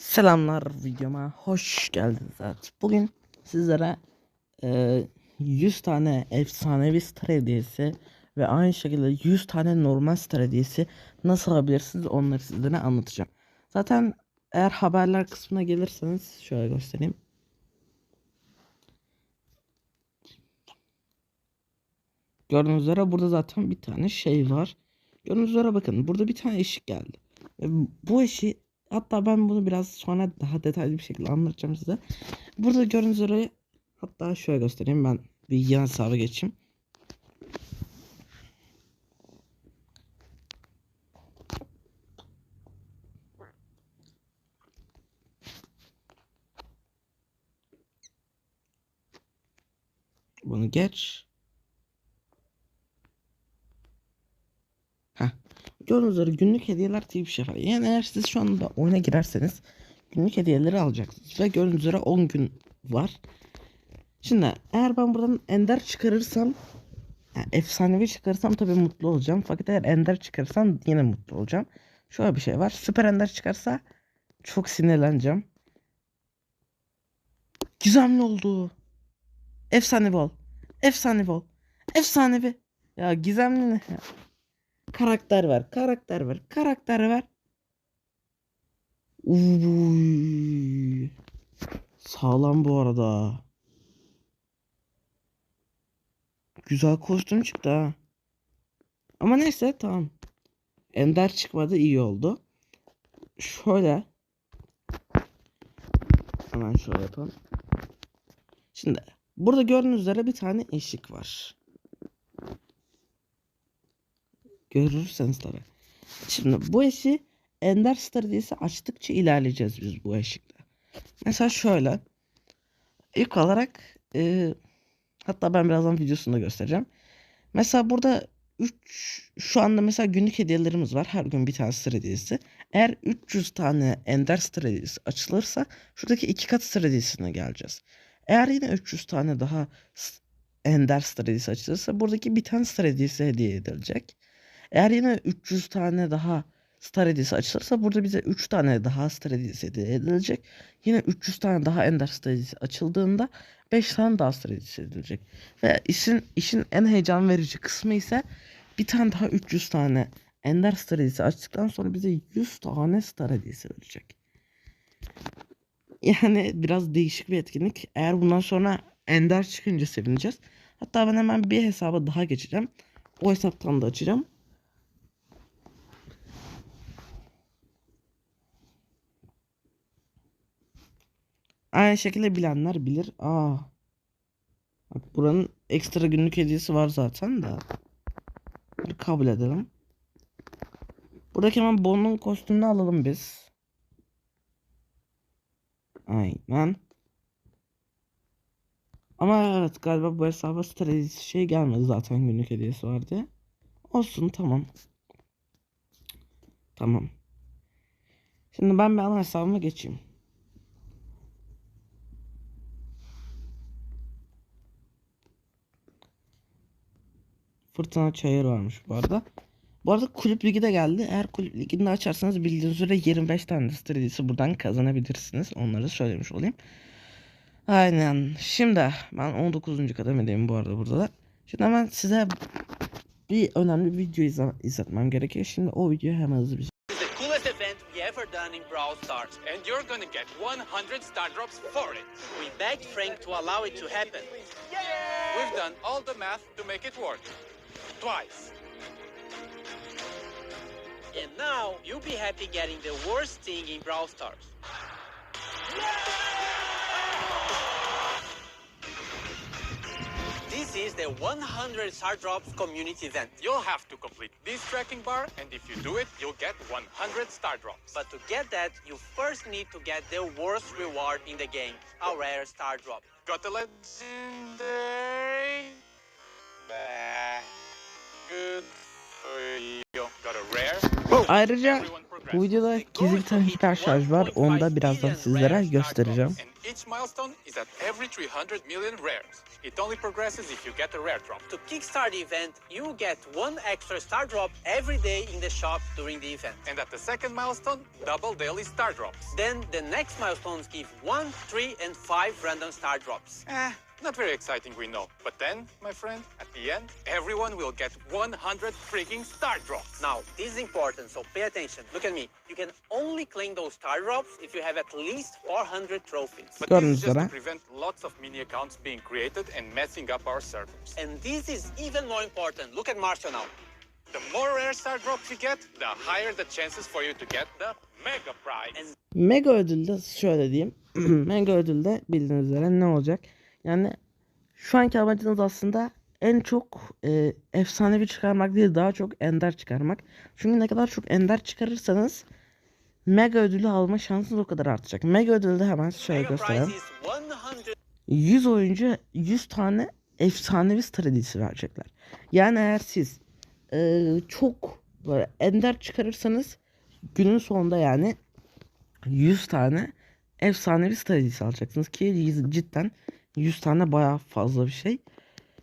Selamlar videoma hoş geldiniz. Bugün sizlere e, 100 tane efsanevi star ve aynı şekilde 100 tane normal star nasıl alabilirsiniz onları sizlere anlatacağım. Zaten eğer haberler kısmına gelirseniz şöyle göstereyim. Gördüğünüz üzere burada zaten bir tane şey var. Gördüğünüz üzere bakın burada bir tane eşik geldi. Bu eşi hatta ben bunu biraz sonra daha detaylı bir şekilde anlatacağım size. Burada gördüğünüz üzere hatta şöyle göstereyim ben bir yan hesaba geçeyim. Bunu geç. Gördüğünüz üzere günlük hediyeler diye bir şey var. Yani eğer siz şu anda oyuna girerseniz günlük hediyeleri alacaksınız. Ve gördüğünüz üzere 10 gün var. Şimdi eğer ben buradan ender çıkarırsam yani efsanevi çıkarırsam tabii mutlu olacağım. Fakat eğer ender çıkarırsam yine mutlu olacağım. Şöyle bir şey var. Süper ender çıkarsa çok sinirleneceğim. Gizemli oldu. Efsanevi ol. Efsanevi ol. Efsanevi. Ya gizemli ne? Karakter ver. Karakter ver. Karakter ver. Uy. Sağlam bu arada. Güzel kostüm çıktı ha. Ama neyse tamam. Ender çıkmadı iyi oldu. Şöyle. Hemen şöyle yapalım. Şimdi burada gördüğünüz üzere bir tane eşik var. Görürseniz tabi. Şimdi bu eşi Ender Star hediyesi açtıkça ilerleyeceğiz biz bu eşikle. Mesela şöyle. İlk olarak e, hatta ben birazdan videosunu da göstereceğim. Mesela burada 3 şu anda mesela günlük hediyelerimiz var. Her gün bir tane star hediyesi. Eğer 300 tane Ender Star hediyesi açılırsa şuradaki iki kat star hediyesine geleceğiz. Eğer yine 300 tane daha Ender Star hediyesi açılırsa buradaki bir tane star hediyesi hediye edilecek. Eğer yine 300 tane daha star hediyesi açılırsa burada bize 3 tane daha star hediyesi hediye edilecek. Yine 300 tane daha ender star hediyesi açıldığında 5 tane daha star hediyesi edilecek. Ve işin, işin en heyecan verici kısmı ise bir tane daha 300 tane ender star hediyesi açtıktan sonra bize 100 tane star hediyesi verecek. Yani biraz değişik bir etkinlik. Eğer bundan sonra ender çıkınca sevineceğiz. Hatta ben hemen bir hesaba daha geçeceğim. O hesaptan da açacağım. Aynı şekilde bilenler bilir. Aa. Bak buranın ekstra günlük hediyesi var zaten de. Hadi kabul edelim. Buradaki hemen Bond'un kostümünü alalım biz. Aynen. Ama evet galiba bu hesaba stratejisi şey gelmedi zaten günlük hediyesi var diye. Olsun tamam. Tamam. Şimdi ben bir ana hesabıma geçeyim. Fırtına Çayır varmış bu arada. Bu arada kulüp ligi de geldi. Eğer kulüp ligini de açarsanız bildiğiniz üzere 25 tane stratejisi buradan kazanabilirsiniz. Onları söylemiş olayım. Aynen. Şimdi ben 19. kademedeyim bu arada burada da. Şimdi hemen size bir önemli bir video izle izletmem gerekiyor. Şimdi o videoyu hemen hızlı bir ever done in Brawl Stars, and you're gonna get 100 star drops for it. we begged Frank to allow it to happen. We've done all the math to make it work. Twice. And now you'll be happy getting the worst thing in Brawl Stars. This is the 100 Star Drops community event. You'll have to complete this tracking bar, and if you do it, you'll get 100 star drops. But to get that, you first need to get the worst reward in the game, a rare Star Drop. Got the legendary. Bah. Ayrıca bu videoda gizli bir tane hiper şarj var. Onu da birazdan sizlere göstereceğim. And Each milestone is at every 300 million rares. It only progresses if you get a rare drop. To kickstart the event, you will get one extra star drop every day in the shop during the event. And at the second milestone, double daily star drops. Then the next milestones give one, three, and five random star drops. Eh, not very exciting, we know. But then, my friend, at the end, everyone will get 100 freaking star drops. Now, this is important, so pay attention. Look at me. You can only claim those star drops if you have at least 400 trophies. But this is just to prevent lots of mini accounts being created and messing up our servers. And this is even more important. Look at Marcio now. The more rare star drops you get, the higher the chances for you to get the mega prize. And- Mega ödülde şöyle diyeyim. Mega ödülde bildiğiniz üzere ne olacak? Yani şu anki amacınız aslında en çok e, efsanevi çıkarmak değil daha çok ender çıkarmak. Çünkü ne kadar çok ender çıkarırsanız mega ödülü alma şansınız o kadar artacak. Mega ödülde hemen şöyle göstereyim. prize is 100 100 oyuncu 100 tane efsanevi stratejisi verecekler. Yani eğer siz e, çok böyle ender çıkarırsanız günün sonunda yani 100 tane efsanevi stratejisi alacaksınız ki cidden 100 tane bayağı fazla bir şey.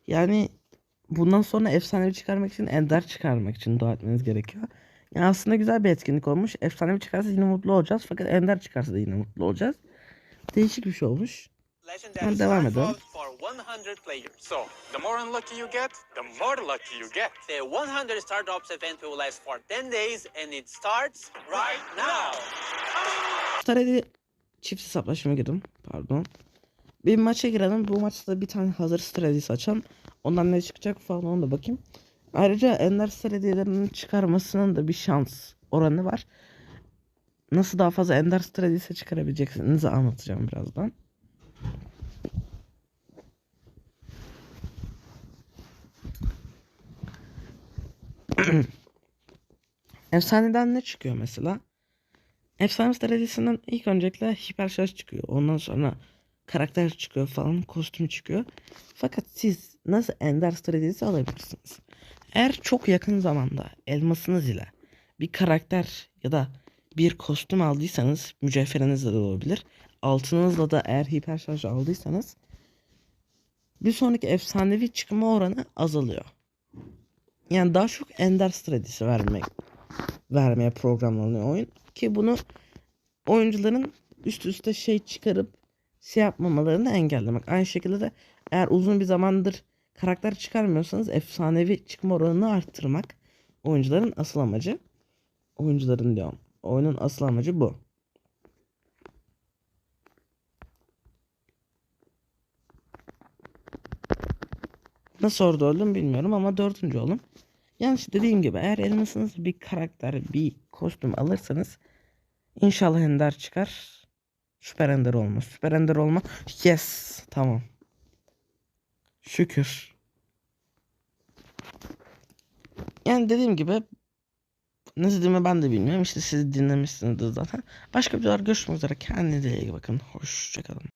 Yani bundan sonra efsanevi çıkarmak için ender çıkarmak için dua etmeniz gerekiyor. Yani aslında güzel bir etkinlik olmuş. Efsanevi çıkarsa yine mutlu olacağız. Fakat ender çıkarsa da yine mutlu olacağız. Değişik bir şey olmuş. Ben devam edelim. drops for 100 players. So, the more unlucky you get, the more lucky you get. The 100 Star Drops event will last for 10 days and it starts right now. Staredi çift hesaplaşma girdim. Pardon. Bir maça girelim. Bu maçta bir tane hazır stratejisi açalım. Ondan ne çıkacak falan onu da bakayım. Ayrıca Ender stratejilerinin çıkarmasının da bir şans oranı var. Nasıl daha fazla Ender stratejisi çıkarabileceksinizi anlatacağım birazdan. Efsaneden ne çıkıyor mesela? Efsane stratejisinden ilk öncelikle hiper çıkıyor. Ondan sonra karakter çıkıyor falan, kostüm çıkıyor. Fakat siz nasıl ender stratejisi alabilirsiniz? Eğer çok yakın zamanda elmasınız ile bir karakter ya da bir kostüm aldıysanız mücevherinizle de olabilir. Altınızla da eğer hiper şarj aldıysanız bir sonraki efsanevi çıkma oranı azalıyor. Yani daha çok ender stratejisi vermek vermeye programlanıyor oyun. Ki bunu oyuncuların üst üste şey çıkarıp şey yapmamalarını engellemek. Aynı şekilde de eğer uzun bir zamandır karakter çıkarmıyorsanız efsanevi çıkma oranını arttırmak oyuncuların asıl amacı. Oyuncuların diyorum. Oyunun asıl amacı bu. Nasıl orada öldüm bilmiyorum ama dördüncü oldum. Yani dediğim gibi eğer elmasınız bir karakter, bir kostüm alırsanız inşallah ender çıkar. Süper ender olma. Süper ender olma. Yes. Tamam. Şükür. Yani dediğim gibi ne dediğimi ben de bilmiyorum. İşte siz dinlemişsinizdir zaten. Başka videolar görüşmek üzere. Kendinize iyi bakın. Hoşçakalın.